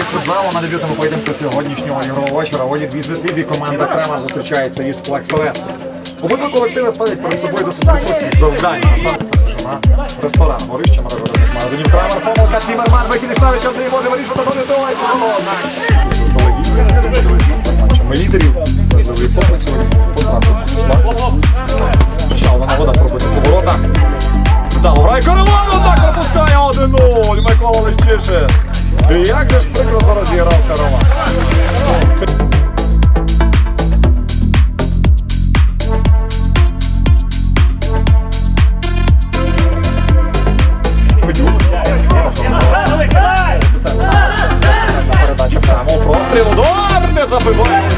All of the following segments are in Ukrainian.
матчів футзалу на дебютному поєдинку сьогоднішнього ігрового вечора. У Лізі команда Кремер зустрічається із Флекс Обидва колективи ставлять перед собою досить високі завдання. На ресторан горище мережних магазинів Кремер. Помилка Цімерман, вихід ставить Андрій, може вирішувати до той. Ми лідерів важливий фокус сьогодні. Ще одна вода пробити по воротах. Вдало грає Караван, так пропускає 1-0. Микола Лещишин. І як же ж прикро зараз зіграв Караван. Передача прямо прострілу. Добре, не забиває.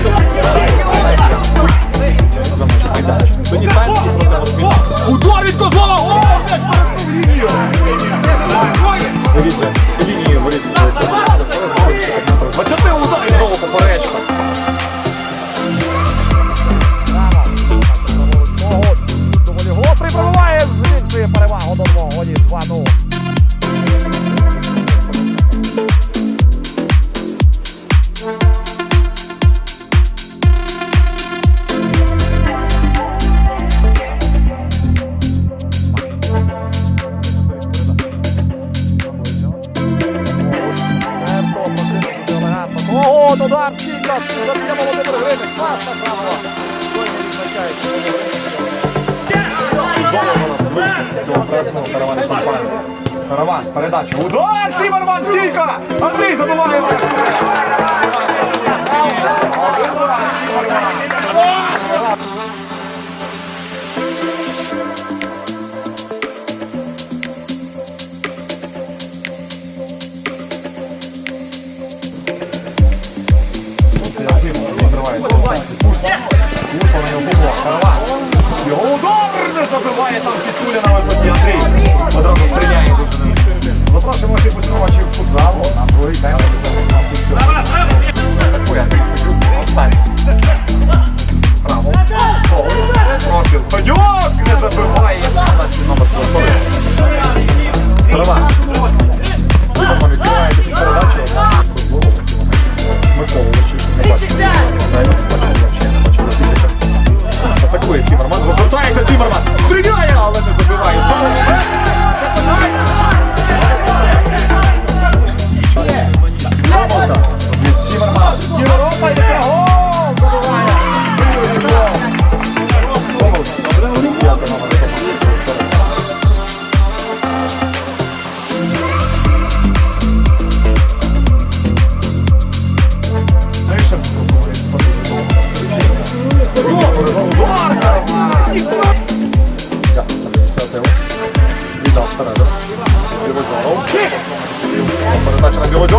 Ого, удар стійка! Заб'є Володимир Гринник. Класна правила. Сьогодні відзначається Цього красного каравана Сімпана. Караван, передача. Удар! Цімерман, стійка! Андрій забиває! Його удар забиває там Кітуля на висоті Андрій. Одразу стріляє дуже. Запрошуємо всіх поцінувачів футзалу на другий тайм.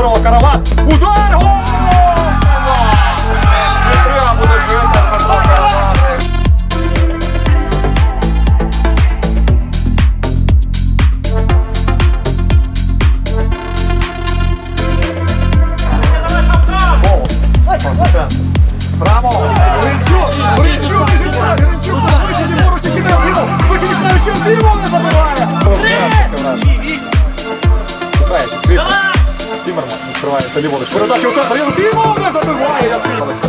На Караван. Удар! Гол! Не буде жити Петро Караван. Гол. Центр. Браво! Гринчук! Гринчук! Гринчук! Гринчук! Швидше ліворуч, який не вліво! Вихід навіть вліво не забиває! Шукає, відкривається ліворуч. Передача у центр, Ліво не забиває! Олеська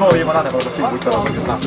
Ну і вона не можуть будьте разом із нами.